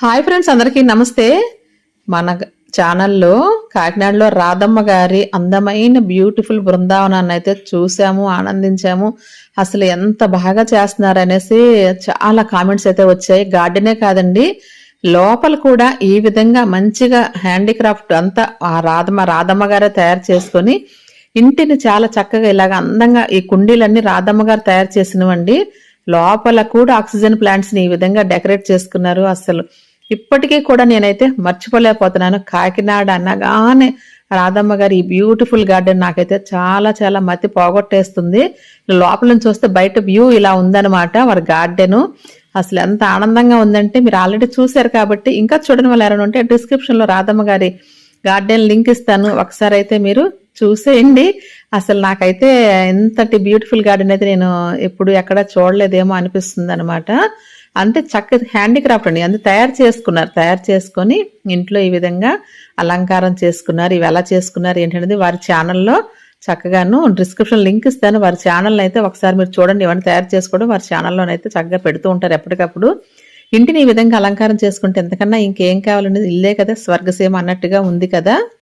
Hi friends అందరికీ నమస్తే. మన ఛానల్లో కాకినాడలో రాధమ్మ గారి అందమైన బ్యూటిఫుల్ బృందావనాన్ని అయితే చూసాము ఆనందించాము. అసలు ఎంత బాగా చేస్తున్నారు అనేసి చాలా కామెంట్స్ అయితే వచ్చాయి. గార్డెనే కాదండి లోపల కూడా ఈ విధంగా మంచిగా హ్యాండీక్రాఫ్ట్ అంతా ఆ రాధమ్మ రాధమ్మ గారే తయారు చేసుకొని ఇంటిని చాలా చక్కగా ఇలాగ అందంగా ఈ కుండీలన్నీ రాధమ్మ గారు తయారు చేసినవండి. లోపల కూడా ఆక్సిజన్ ప్లాంట్స్ని ఈ విధంగా డెకరేట్ చేసుకున్నారు అసలు. ఇప్పటికీ కూడా నేనైతే మర్చిపోలేకపోతున్నాను. కాకినాడ అనగానే రాధమ్మ గారి ఈ బ్యూటిఫుల్ గార్డెన్ నాకైతే చాలా చాలా మతి పోగొట్టేస్తుంది. లోపల నుంచి చూస్తే బయట వ్యూ ఇలా ఉందన్నమాట వారి గార్డెను. అసలు ఎంత ఆనందంగా ఉందంటే మీరు ఆల్రెడీ చూశారు కాబట్టి ఇంకా చూడని వాళ్ళు ఎవరైనా ఉంటే డిస్క్రిప్షన్లో రాధమ్మ గారి గార్డెన్ లింక్ ఇస్తాను. ఒకసారి అయితే మీరు చూసేయండి. అసలు నాకైతే ఎంతటి బ్యూటిఫుల్ గార్డెన్ అయితే నేను ఎప్పుడు ఎక్కడ చూడలేదేమో అనిపిస్తుంది అనమాట అంటే చక్క హ్యాండీక్రాఫ్ట్ అండి. అందు తయారు చేసుకున్నారు. తయారు చేసుకొని ఇంట్లో ఈ విధంగా అలంకారం చేసుకున్నారు. ఇవి ఎలా చేసుకున్నారు ఏంటనేది వారి ఛానల్లో చక్కగాను డిస్క్రిప్షన్ లింక్ ఇస్తాను. వారి ఛానల్ అయితే ఒకసారి మీరు చూడండి. ఇవన్నీ తయారు చేసుకోవడం వారి ఛానల్లోనైతే చక్కగా పెడుతూ ఉంటారు ఎప్పటికప్పుడు. ఇంటిని ఈ విధంగా అలంకారం చేసుకుంటే ఎంతకన్నా ఇంకేం కావాలనేది ఇల్లే కదా. స్వర్గసీమ అన్నట్టుగా ఉంది కదా.